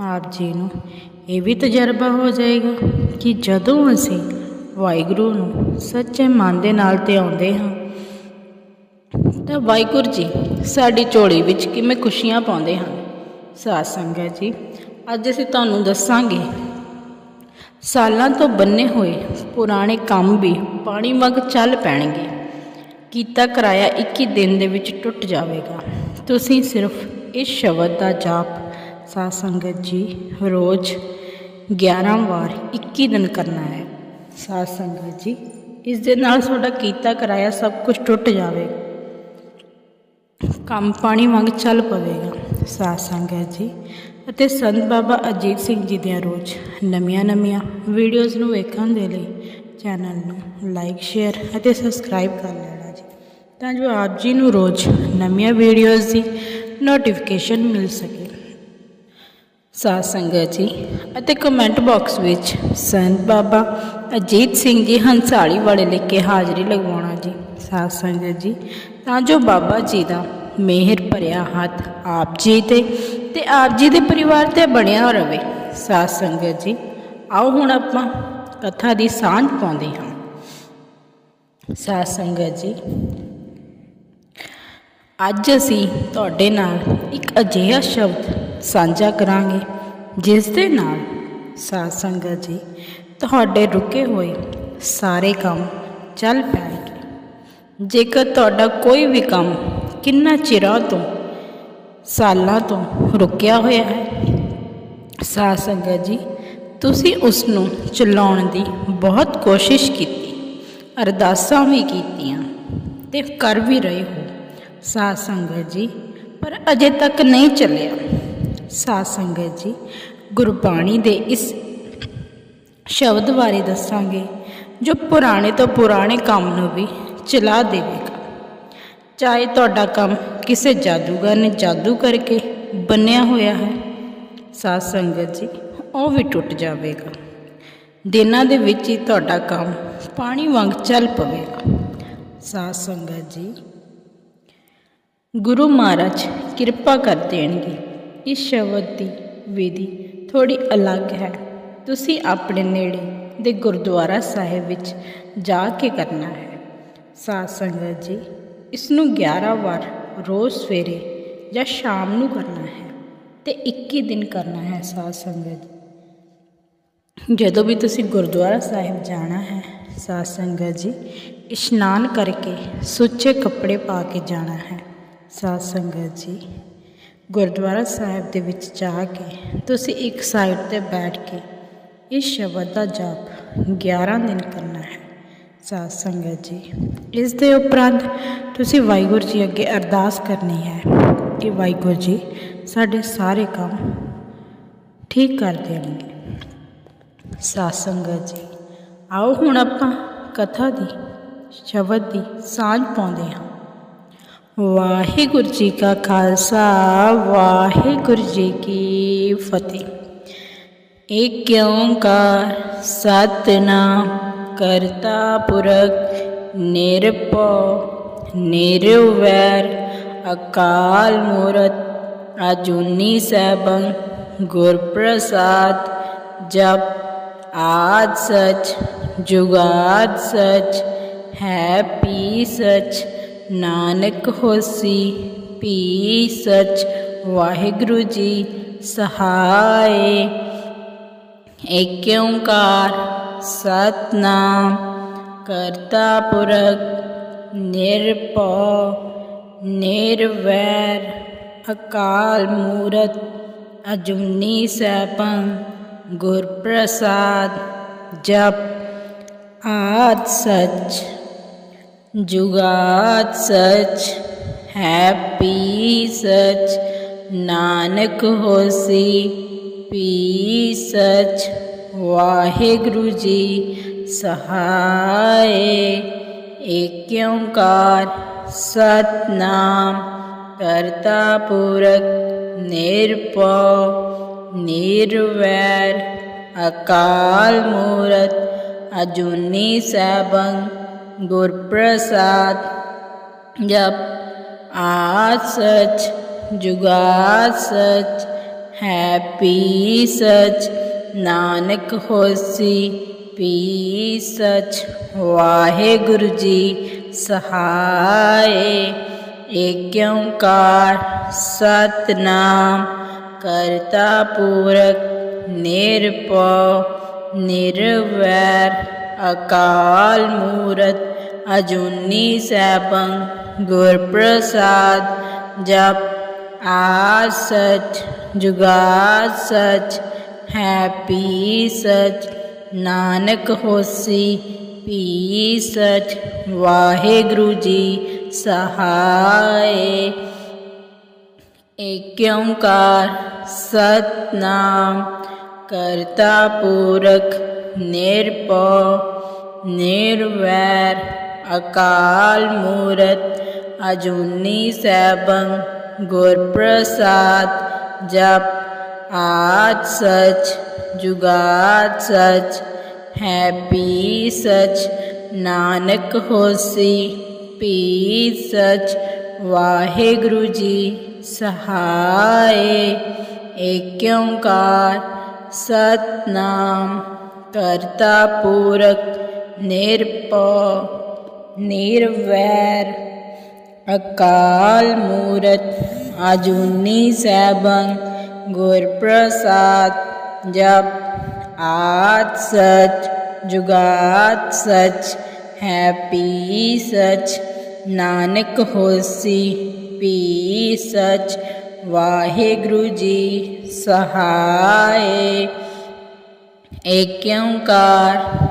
ਆਪ ਜੀ ਨੂੰ। ਇਹ ਵੀ ਤਜਰਬਾ ਹੋ ਜਾਏਗਾ ਕਿ ਜਦੋਂ ਅਸੀਂ ਵਾਹਿਗੁਰੂ ਨੂੰ ਸੱਚੇ ਮਨ ਦੇ ਨਾਲ ਤੇ ਆਉਂਦੇ ਹਾਂ, ਤਾਂ ਵਾਹਿਗੁਰੂ ਜੀ ਸਾਡੀ ਝੋਲੀ ਵਿੱਚ ਕਿਵੇਂ ਖੁਸ਼ੀਆਂ ਪਾਉਂਦੇ ਹਨ। ਸਾਧ ਸੰਗਤ ਜੀ, ਅੱਜ ਅਸੀਂ ਤੁਹਾਨੂੰ ਦੱਸਾਂਗੇ, ਸਾਲਾਂ ਤੋਂ ਬੰਨੇ ਹੋਏ ਪੁਰਾਣੇ ਕੰਮ ਵੀ ਪਾਣੀ ਵਾਂਗ ਚੱਲ ਪੈਣਗੇ। ਕੀਤਾ ਕਰਾਇਆ 21 ਦਿਨ ਦੇ ਵਿੱਚ ਟੁੱਟ ਜਾਵੇਗਾ। ਤੁਸੀਂ ਸਿਰਫ ਇਸ ਸ਼ਬਦ ਦਾ ਜਾਪ ਸਾਧ ਸੰਗਤ ਜੀ, ਰੋਜ਼ 11 ਵਾਰ 21 ਦਿਨ ਕਰਨਾ ਹੈ ਸਾਧ ਸੰਗਤ ਜੀ। ਇਸ ਦੇ ਨਾਲ ਤੁਹਾਡਾ ਕੀਤਾ ਕਰਾਇਆ ਸਭ ਕੁਝ ਟੁੱਟ ਜਾਵੇਗਾ ਕੰਮ ਪਾਣੀ ਵਾਂਗ ਚੱਲ ਪਵੇਗਾ ਸਾਧ ਸੰਗਤ ਜੀ। ਅਤੇ ਸੰਤ ਬਾਬਾ ਅਜੀਤ ਸਿੰਘ ਜੀ ਦੀਆਂ ਰੋਜ਼ ਨਵੀਆਂ ਨਵੀਆਂ ਵੀਡੀਓਜ਼ ਨੂੰ ਵੇਖਣ ਦੇ ਲਈ ਚੈਨਲ ਨੂੰ ਲਾਈਕ ਸ਼ੇਅਰ ਅਤੇ ਸਬਸਕ੍ਰਾਈਬ ਕਰ ਲੈਣਾ ਜੀ। ਤਾਂ ਜੋ ਆਪ ਜੀ ਨੂੰ ਰੋਜ਼ ਨਵੀਆਂ ਵੀਡੀਓਜ਼ ਦੀ ਨੋਟੀਫਿਕੇਸ਼ਨ ਮਿਲ ਸਕੇ। ਸਾਧ ਸੰਗਤ ਜੀ, ਅਤੇ ਕਮੈਂਟ ਬਾਕਸ ਵਿੱਚ ਸੰਤ ਬਾਬਾ ਅਜੀਤ ਸਿੰਘ ਜੀ ਹੰਸਾਲੀ ਵਾਲੇ ਲਿਖ ਕੇ ਹਾਜ਼ਰੀ ਲਗਵਾਉਣਾ ਜੀ, ਸਾਧ ਸੰਗਤ ਜੀ। ਤਾਂ ਜੋ ਬਾਬਾ ਜੀ ਦਾ ਮਿਹਰ ਭਰਿਆ ਹੱਥ ਆਪ ਜੀ ਤੇ ਤੇ ਆਪ ਜੀ ਦੇ ਪਰਿਵਾਰ ਤੇ ਬਣਿਆ ਰਹੇ ਸਾਧ ਸੰਗਤ ਜੀ। ਆਓ ਹੁਣ ਆਪਾਂ ਕਥਾ ਦੀ ਸਾਂਝ ਪਾਉਂਦੇ ਹਾਂ। ਸਾਧ ਸੰਗਤ ਜੀ, ਅੱਜ ਅਸੀਂ ਤੁਹਾਡੇ ਨਾਲ ਇੱਕ ਅਜਿਹਾ ਸ਼ਬਦ ਸਾਂਝਾ ਕਰਾਂਗੇ, ਜਿਸ ਦੇ ਨਾਲ ਸਾਧ ਸੰਗਤ ਜੀ ਤੁਹਾਡੇ ਰੁਕੇ ਹੋਏ ਸਾਰੇ ਕੰਮ ਚੱਲ ਪੈਣਗੇ। ਜੇਕਰ ਤੁਹਾਡਾ ਕੋਈ ਵੀ ਕੰਮ ਕਿੰਨਾ ਚਿਰਾਂ ਤੋਂ, ਸਾਲਾਂ ਤੋਂ ਰੁਕਿਆ ਹੋਇਆ ਹੈ, ਸਾਧ ਸੰਗਤ ਜੀ, ਤੁਸੀਂ ਉਸ ਨੂੰ ਚਲਾਉਣ ਦੀ ਬਹੁਤ ਕੋਸ਼ਿਸ਼ ਕੀਤੀ, ਅਰਦਾਸਾਂ ਵੀ ਕੀਤੀਆਂ ਤੇ ਕਰ ਵੀ ਰਹੇ ਹੋ, ਸਾਧ ਸੰਗਤ ਜੀ, ਪਰ ਅਜੇ ਤੱਕ ਨਹੀਂ ਚੱਲਿਆ। ਸਾਧ ਸੰਗਤ ਜੀ, ਗੁਰਬਾਣੀ ਦੇ ਇਸ ਸ਼ਬਦ ਬਾਰੇ ਦੱਸਾਂਗੇ, ਜੋ ਪੁਰਾਣੇ ਤੋਂ ਪੁਰਾਣੇ ਕੰਮ ਨੂੰ ਵੀ ਚਲਾ ਦੇਵੇਗਾ। ਚਾਹੇ ਤੁਹਾਡਾ ਕੰਮ ਕਿਸੇ ਜਾਦੂਗਰ ਨੇ ਜਾਦੂ ਕਰਕੇ ਬੰਨਿਆ ਹੋਇਆ ਹੈ, ਸਾਧ ਸੰਗਤ ਜੀ, ਉਹ ਵੀ ਟੁੱਟ ਜਾਵੇਗਾ। ਦਿਨਾਂ ਦੇ ਵਿੱਚ ਹੀ ਤੁਹਾਡਾ ਕੰਮ ਪਾਣੀ ਵਾਂਗ ਚੱਲ ਪਵੇਗਾ। ਸਾਧ ਸੰਗਤ ਜੀ, ਗੁਰੂ ਮਹਾਰਾਜ ਕਿਰਪਾ ਕਰ ਦੇਣਗੇ। ਇਸ ਸ਼ਬਦ ਦੀ ਵਿਧੀ ਥੋੜੀ ਅਲੱਗ ਹੈ। ਤੁਸੀਂ ਆਪਣੇ ਨੇੜੇ ਦੇ ਗੁਰਦੁਆਰਾ ਸਾਹਿਬ ਵਿੱਚ ਜਾ ਕੇ ਕਰਨਾ ਹੈ। ਸਾਧ ਸੰਗਤ ਜੀ, ਇਸ ਨੂੰ 11 ਵਾਰ ਰੋਜ਼ ਸਵੇਰੇ ਜਾਂ ਸ਼ਾਮ ਨੂੰ ਕਰਨਾ ਹੈ ਤੇ 21 ਦਿਨ ਕਰਨਾ ਹੈ ਸਾਧ ਸੰਗਤ ਜਦੋਂ ਵੀ ਤੁਸੀਂ ਗੁਰਦੁਆਰਾ ਸਾਹਿਬ ਜਾਣਾ ਹੈ, ਸਾਧ ਸੰਗਤ ਜੀ, ਇਸ਼ਨਾਨ ਕਰਕੇ ਸੁੱਚੇ ਕੱਪੜੇ ਪਾ ਕੇ ਜਾਣਾ ਹੈ। ਸਾਧ ਸੰਗਤ ਜੀ ਗੁਰਦੁਆਰਾ ਸਾਹਿਬ ਦੇ ਵਿੱਚ ਜਾ ਕੇ ਤੁਸੀਂ ਇੱਕ ਸਾਈਡ ਤੇ ਬੈਠ ਕੇ ਇਸ ਸ਼ਬਦ ਦਾ ਜਾਪ 11 ਦਿਨ ਕਰਨਾ ਹੈ। ਸਾਧ ਸੰਗਤ ਜੀ, ਇਸ ਦੇ ਉਪਰੰਤ ਤੁਸੀਂ ਵਾਹਿਗੁਰੂ ਜੀ ਅੱਗੇ ਅਰਦਾਸ ਕਰਨੀ ਹੈ ਕਿ ਵਾਹਿਗੁਰੂ ਜੀ ਸਾਡੇ ਸਾਰੇ ਕੰਮ ਠੀਕ ਕਰ ਦੇਣਗੇ। ਸਾਧ ਸੰਗਤ ਜੀ, ਆਓ ਹੁਣ ਆਪਾਂ ਕਥਾ ਦੀ, ਸ਼ਬਦ ਦੀ ਸਾਂਝ ਪਾਉਂਦੇ ਹਾਂ। ਵਾਹਿਗੁਰੂ ਜੀ ਕਾ ਖਾਲਸਾ, ਵਾਹਿਗੁਰੂ ਜੀ ਕੀ ਫਤਿਹ। ਏਕ ਓੰਕਾਰ ਸਤਨਾਮ ਕਰਤਾ ਪੁਰਖ, ਨਿਰਭਉ, ਨਿਰਵੈਰ, ਅਕਾਲ ਮੂਰਤ, ਅਜੂਨੀ ਸੈਭੰ ਗੁਰ ਪ੍ਰਸਾਦ ਜਪ ਆਦ ਸਚ, ਜੁਗਾਦ ਸਚ, ਹੈ ਪੀ ਸਚ ਨਾਨਕ ਹੋਸੀ, ਭੀ ਸਚ, ਵਾਹਿਗੁਰੂ ਜੀ ਸਹਾਏ। ਏਕ ਓੰਕਾਰ ਸਤਨਾਮ, ਕਰਤਾ ਪੁਰਖ, ਨਿਰਭਉ, ਨਿਰਵੈਰ, ਅਕਾਲ ਮੂਰਤ, ਅਜੂਨੀ ਸੈਭੰ ਗੁਰ ਪ੍ਰਸਾਦ ਜਪ, ਆਦ ਸਚ। ਜੁਗਾਦ ਸਚ ਹੈ ਪੀ ਸਚ, ਨਾਨਕ ਹੋਸੀ ਪੀ ਸਚ, ਵਾਹਿਗੁਰੂ ਜੀ ਸਹਾਏ। ਏਕ ਓੰਕਾਰ ਸਤਨਾਮ, ਕਰਤਾ ਪੁਰਖ ਨਿਰਭਉ, ਨਿਰਵੈਰ, ਅਕਾਲ ਮੂਰਤ, ਅਜੂਨੀ ਸੈਭੰ। ਗੁਰ ਪ੍ਰਸਾਦ ਜਪ ਆਦ ਸਚ, ਜੁਗਾਦ ਸਚ ਹੈ ਪੀ ਸਚ, ਨਾਨਕ ਹੋਸੀ, ਪੀ ਸਚ, ਵਾਹਿਗੁਰੂ ਜੀ ਸਹਾਏ ਏਕ ਓੰਕਾਰ ਸਤਨਾਮ, ਕਰਤਾ ਪੂਰਕ, ਨਿਰਭਉ, ਨਿਰਵੈਰ ਅਕਾਲ ਮੂਰਤ ਅਜੂਨੀ ਸੈਭੰ, ਗੁਰ ਪ੍ਰਸਾਦ ਜਪ ਆਦ ਸਚ ਜੁਗਾਦ ਸਚ, ਹੈ ਪੀ ਸਚ, ਨਾਨਕ ਹੋਸੀ, ਪੀ ਸਚ, ਵਾਹਿਗੁਰੂ ਜੀ ਸਹਾਏ। ਏਕ ਓੰਕਾਰ ਸਤਨਾਮ, ਕਰਤਾ ਪੁਰਖ ਨਿਰਭਉ ਨਿਰਵੈਰ ਅਕਾਲ ਮੂਰਤ ਅਜੂਨੀ ਸੈਭੰ ਗੁਰ ਪ੍ਰਸਾਦ ਜਪ, ਆਦ ਸਚ, ਜੁਗਾਦ ਸਚ ਹੈ ਪੀ ਸਚ, ਨਾਨਕ ਹੋਸੀ ਪੀ ਸਚ, ਵਾਹਿਗੁਰੂ ਜੀ ਸਹਾਏ ਏਕ ਓੰਕਾਰ ਸਤਨਾਮ, ਕਰਤਾ ਪੂਰਕ ਨਿਰਭਉ ਨਿਰਵੈਰ, ਅਕਾਲ ਮੂਰਤ, ਆਜੂਨੀ ਸੈਭੰ ਗੁਰ ਪ੍ਰਸਾਦ ਜਪ, ਆਦ ਸਚ ਜੁਗਾਤ ਸਚ, ਹੈ ਪੀ ਸਚ, ਨਾਨਕ ਹੋਸੀ ਪੀ ਸਚ, ਵਾਹਿਗੁਰੂ ਜੀ ਸਹਾਏ ਏਕ ਓੰਕਾਰ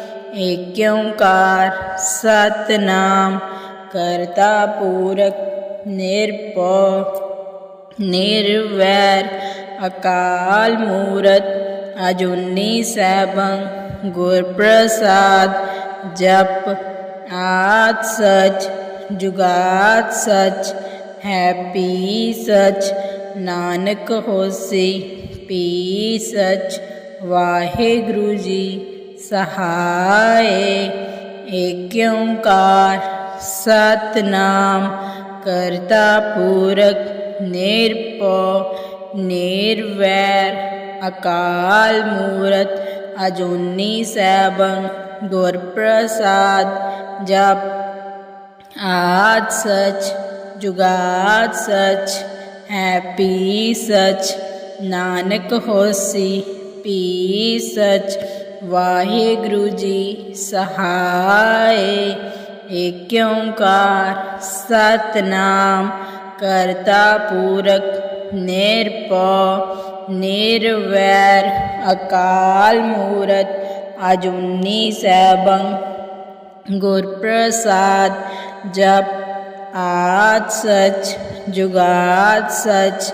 ਏਕ ਓੰਕਾਰ ਸਤਨਾਮ ਕਰਤਾ ਪੂਰਕ ਨਿਰਭਉ, ਨਿਰਵੈਰ ਅਕਾਲ ਮੂਰਤ ਅਜੁਨੀ ਸੈਭੰ ਗੁਰ ਪ੍ਰਸਾਦ ਜਪ ਆਦ ਸਚ ਜੁਗਾਤ ਸਚ ਹੈਪੀ ਸਚ, ਨਾਨਕ ਹੋਸੀ ਪੀ ਸਚ, ਵਾਹਿਗੁਰੂ ਜੀ ਸਹਾਏ ਏਕ ਓੰਕਾਰ ਸਤਨਾਮ, ਕਰਤਾ ਪੁਰਖ ਨਿਰਭਉ, ਨਿਰਵੈਰ, ਅਕਾਲ ਮੂਰਤ, ਅਜੂਨੀ ਸੈਭੰ ਗੁਰ ਪ੍ਰਸਾਦ ਜਪ, ਆਦ ਸਚ, ਜੁਗਾਦ ਸਚ ਹੈ ਸਚ, ਨਾਨਕ ਹੋਸੀ ਪੀ ਸਚ ਵਾਹਿਗੁਰੂ ਜੀ ਸਹਾਏ। ਏਕ ਓੰਕਾਰ ਸਤਨਾਮ, ਕਰਤਾ ਪੂਰਕ ਨਿਰਭਉ, ਨਿਰਵੈਰ ਅਕਾਲ ਮੂਰਤ, ਅਜੂਨੀ ਸੈਭੰ ਗੁਰ ਪ੍ਰਸਾਦ ਜਪ ਆਦ ਸਚ, ਜੁਗਾਦ ਸਚ,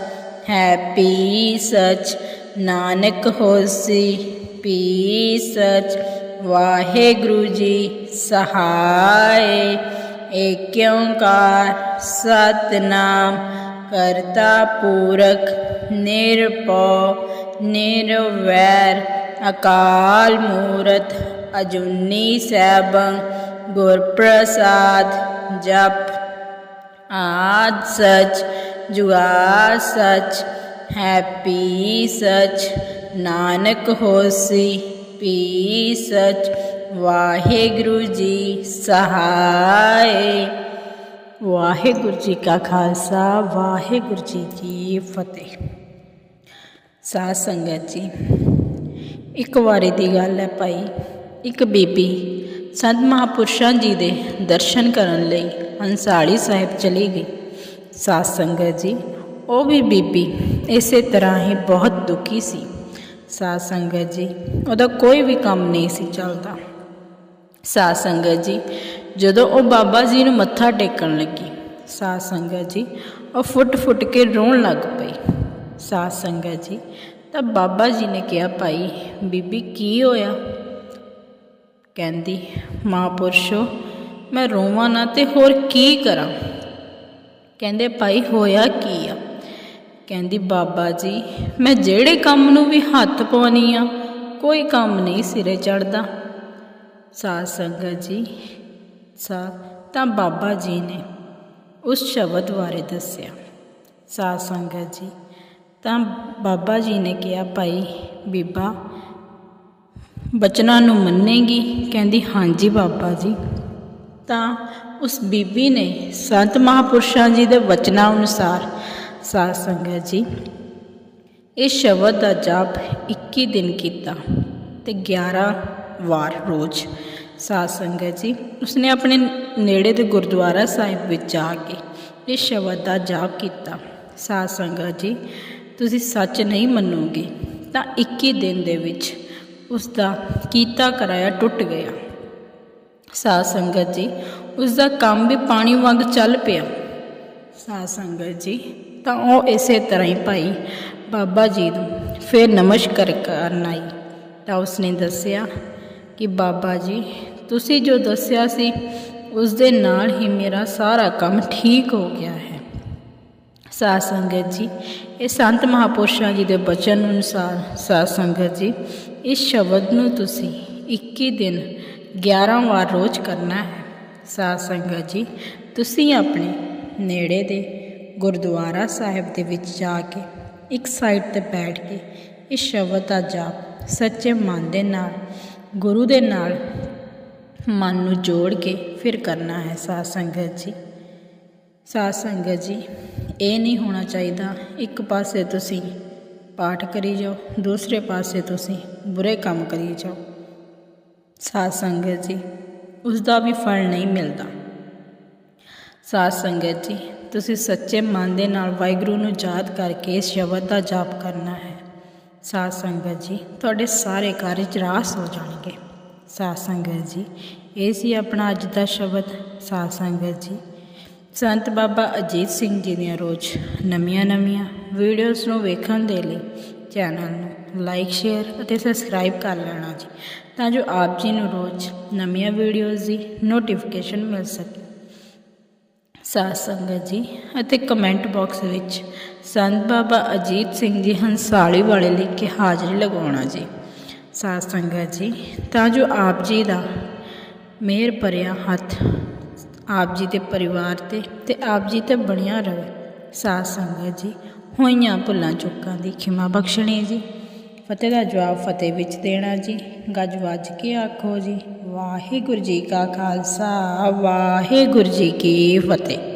ਹੈਪੀ ਸਚ, ਨਾਨਕ ਹੋਸੀ। ਪੀ ਸਚ, ਵਾਹਿਗੁਰੂ ਜੀ ਸਹਾਏ। ਏਕ ਓੰਕਾਰ ਸਤਨਾਮ, ਕਰਤਾ ਪੁਰਖ, ਨਿਰਭਉ, ਨਿਰਵੈਰ, ਅਕਾਲ ਮੂਰਤ, ਅਜੁਨੀ ਸੈਭੰ ਗੁਰ ਪ੍ਰਸਾਦ ਜਪ। ਆਦ ਸਚ, ਜੁਗਾਦ ਸਚ ਹੈਪੀ ਸਚ। ਨਾਨਕ ਹੋਸੀ, ਪੀ ਸਚ। ਵਾਹਿਗੁਰੂ ਜੀ ਸਹਾਏ। ਵਾਹਿਗੁਰੂ ਜੀ ਕਾ ਖਾਲਸਾ, ਵਾਹਿਗੁਰੂ ਜੀ ਕੀ ਫਤਿਹ। ਸਾਧ ਸੰਗਤ ਜੀ, ਇੱਕ ਵਾਰੀ ਦੀ ਗੱਲ ਹੈ ਭਾਈ। ਇੱਕ ਬੀਬੀ ਸੰਤ ਮਹਾਪੁਰਸ਼ਾਂ ਜੀ ਦੇ ਦਰਸ਼ਨ ਕਰਨ ਲਈ ਹੰਸਾਲੀ ਸਾਹਿਬ ਚਲੀ ਗਈ। ਸਾਧ ਸੰਗਤ ਜੀ, ਉਹ ਵੀ ਬੀਬੀ ਇਸੇ ਤਰ੍ਹਾਂ ਹੀ ਬਹੁਤ ਦੁਖੀ ਸੀ। ਸਾਧ ਸੰਗਤ ਜੀ, ਉਹਦਾ ਕੋਈ ਵੀ ਕੰਮ ਨਹੀਂ ਸੀ ਚੱਲਦਾ। ਸਾਧ ਸੰਗਤ ਜੀ, ਜਦੋਂ ਉਹ ਬਾਬਾ ਜੀ ਨੂੰ ਮੱਥਾ ਟੇਕਣ ਲੱਗੀ, ਸਾਧ ਸੰਗਤ ਜੀ, ਉਹ ਫੁੱਟ ਫੁੱਟ ਕੇ ਰੋਣ ਲੱਗ ਪਈ। ਸਾਧ ਸੰਗਤ ਜੀ, ਤਾਂ ਬਾਬਾ ਜੀ ਨੇ ਕਿਹਾ, ਭਾਈ, ਬੀਬੀ ਕੀ ਹੋਇਆ? ਕਹਿੰਦੀ ਮਹਾਂਪੁਰਸ਼ੋ ਮੈਂ ਰੋਵਾਂ ਨਾ ਤੇ ਹੋਰ ਕੀ ਕਰਾਂ? ਕਹਿੰਦੇ, ਭਾਈ, ਹੋਇਆ ਕੀ ਕਹਿੰਦੀ, ਬਾਬਾ ਜੀ, ਮੈਂ ਜਿਹੜੇ ਕੰਮ ਨੂੰ ਵੀ ਹੱਥ ਪਾਉਣੀ ਆ, ਕੋਈ ਕੰਮ ਨਹੀਂ ਸਿਰੇ ਚੜਦਾ ਸਾਧ ਸੰਗਤ ਜੀ ਸਾ ਤਾਂ ਬਾਬਾ ਜੀ ਨੇ ਉਸ ਸ਼ਬਦ ਬਾਰੇ ਦੱਸਿਆ। ਸਾਧ ਸੰਗਤ ਜੀ, ਤਾਂ ਬਾਬਾ ਜੀ ਨੇ ਕਿਹਾ, ਭਾਈ ਬੀਬਾ, ਬਚਨਾਂ ਨੂੰ ਮੰਨੇਗੀ? ਕਹਿੰਦੀ, ਹਾਂਜੀ ਬਾਬਾ ਜੀ। ਤਾਂ ਉਸ ਬੀਬੀ ਨੇ ਸੰਤ ਮਹਾਪੁਰਸ਼ਾਂ ਜੀ ਦੇ ਵਚਨਾਂ ਅਨੁਸਾਰ ਸਾਧ ਸੰਗਤ ਜੀ, ਇਹ ਸ਼ਬਦ ਦਾ ਜਾਪ 21 ਦਿਨ ਕੀਤਾ ਤੇ 11 ਵਾਰ ਰੋਜ਼ ਸਾਧ ਸੰਗਤ ਜੀ, ਉਸਨੇ ਆਪਣੇ ਨੇੜੇ ਦੇ ਗੁਰਦੁਆਰਾ ਸਾਹਿਬ ਵਿੱਚ ਜਾ ਕੇ ਇਹ ਸ਼ਬਦ ਦਾ ਜਾਪ ਕੀਤਾ। ਸਾਧ ਸੰਗਤ ਜੀ, ਤੁਸੀਂ ਸੱਚ ਨਹੀਂ ਮੰਨੋਗੇ ਤਾਂ 21 ਦਿਨ ਦੇ ਵਿੱਚ ਉਸ ਦਾ ਕੀਤਾ ਕਰਾਇਆ ਟੁੱਟ ਗਿਆ। ਸਾਧ ਸੰਗਤ ਜੀ ਉਸ ਦਾ ਕੰਮ ਵੀ ਪਾਣੀ ਵਾਂਗ ਚੱਲ ਪਿਆ। ਸਾਧ ਸੰਗਤ ਜੀ ਤਾਂ ਉਹ ਇਸੇ ਤਰ੍ਹਾਂ ਹੀ ਭਾਈ ਬਾਬਾ ਜੀ ਨੂੰ ਫਿਰ ਨਮਸਕਾਰ ਕਰਨ ਆਈ। ਤਾਂ ਉਸਨੇ ਦੱਸਿਆ ਕਿ ਬਾਬਾ ਜੀ, ਤੁਸੀਂ ਜੋ ਦੱਸਿਆ ਸੀ ਉਸ ਦੇ ਨਾਲ ਹੀ ਮੇਰਾ ਸਾਰਾ ਕੰਮ ਠੀਕ ਹੋ ਗਿਆ ਹੈ। ਸਾਧ ਸੰਗਤ ਜੀ, ਇਹ ਸੰਤ ਮਹਾਪੁਰਸ਼ਾਂ ਜੀ ਦੇ ਬਚਨ ਅਨੁਸਾਰ ਸਾਧ ਸੰਗਤ ਜੀ, ਇਸ ਸ਼ਬਦ ਨੂੰ ਤੁਸੀਂ 21 ਦਿਨ 11 ਵਾਰ ਰੋਜ਼ ਕਰਨਾ ਹੈ। ਸਾਧ ਸੰਗਤ ਜੀ, ਤੁਸੀਂ ਆਪਣੇ ਨੇੜੇ ਦੇ ਗੁਰਦੁਆਰਾ ਸਾਹਿਬ ਦੇ ਵਿੱਚ ਜਾ ਕੇ ਇੱਕ ਸਾਈਡ ਤੇ ਬੈਠ ਕੇ ਇਸ ਸ਼ਬਦ ਦਾ ਜਾਪ ਸੱਚੇ ਮਨ ਦੇ ਨਾਲ, ਗੁਰੂ ਦੇ ਨਾਲ ਮਨ ਨੂੰ ਜੋੜ ਕੇ ਫਿਰ ਕਰਨਾ ਹੈ ਸਾਧ ਸੰਗਤ ਜੀ। ਸਾਧ ਸੰਗਤ ਜੀ, ਇਹ ਨਹੀਂ ਹੋਣਾ ਚਾਹੀਦਾ ਇੱਕ ਪਾਸੇ ਤੁਸੀਂ ਪਾਠ ਕਰੀ ਜਾਓ, ਦੂਸਰੇ ਪਾਸੇ ਤੁਸੀਂ ਬੁਰੇ ਕੰਮ ਕਰੀ ਜਾਓ। ਸਾਧ ਸੰਗਤ ਜੀ ਉਸ ਦਾ ਵੀ ਫਲ ਨਹੀਂ ਮਿਲਦਾ। ਸਾਧ ਸੰਗਤ ਜੀ ਤੁਸੀਂ ਸੱਚੇ ਮਨ ਦੇ ਨਾਲ ਵਾਹਿਗੁਰੂ ਨੂੰ ਯਾਦ ਕਰਕੇ ਇਸ ਸ਼ਬਦ ਦਾ ਜਾਪ ਕਰਨਾ ਹੈ। ਸਾਧ ਸੰਗਤ ਜੀ, ਤੁਹਾਡੇ ਸਾਰੇ ਕਾਰਜ ਰਾਸ ਹੋ ਜਾਣਗੇ। ਸਾਧ ਸੰਗਤ ਜੀ, ਇਹ ਸੀ ਆਪਣਾ ਅੱਜ ਦਾ ਸ਼ਬਦ। ਸਾਧ ਸੰਗਤ ਜੀ, ਸੰਤ ਬਾਬਾ ਅਜੀਤ ਸਿੰਘ ਜੀ ਦੀਆਂ ਰੋਜ਼ ਨਵੀਆਂ ਨਵੀਆਂ ਵੀਡੀਓਜ਼ ਨੂੰ ਵੇਖਣ ਦੇ ਲਈ ਚੈਨਲ ਨੂੰ ਲਾਈਕ, ਸ਼ੇਅਰ ਅਤੇ ਸਬਸਕ੍ਰਾਈਬ ਕਰ ਲੈਣਾ ਜੀ, ਤਾਂ ਜੋ ਆਪ ਜੀ ਨੂੰ ਰੋਜ਼ ਨਵੀਆਂ ਵੀਡੀਓਜ਼ ਦੀ ਨੋਟੀਫਿਕੇਸ਼ਨ ਮਿਲ ਸਕੇ। ਸਾਧ ਸੰਗਤ ਜੀ ਅਤੇ ਕਮੈਂਟ ਬਾਕਸ ਵਿੱਚ ਸੰਤ ਬਾਬਾ ਅਜੀਤ ਸਿੰਘ ਜੀ ਹੰਸਾਲੀ ਵਾਲੇ ਲਿਖ ਕੇ ਹਾਜ਼ਰੀ ਲਗਾਉਣਾ ਜੀ। ਸਾਧ ਸੰਗਤ ਜੀ, ਤਾਂ ਜੋ ਆਪ ਜੀ ਦਾ ਮਿਹਰ ਭਰਿਆ ਹੱਥ ਆਪ ਜੀ ਦੇ ਪਰਿਵਾਰ ਤੇ ਤੇ ਆਪ ਜੀ ਤੇ ਬਣਿਆ ਰਹੇ। ਸਾਧ ਸੰਗਤ ਜੀ, ਹੋਈਆਂ ਭੁੱਲਾਂ ਚੁੱਕਾਂ ਦੀ ਖਿਮਾ ਬਖਸ਼ਣੀ ਜੀ। ਫਤਿਹ ਦਾ ਜਵਾਬ ਫਤਿਹ ਵਿੱਚ ਦੇਣਾ ਜੀ। ਗੱਜ ਵੱਜ ਕੇ ਆਖੋ ਜੀ, ਵਾਹਿਗੁਰੂ ਜੀ ਕਾ ਖਾਲਸਾ, ਵਾਹਿਗੁਰੂ ਜੀ ਕੀ ਫਤਿਹ।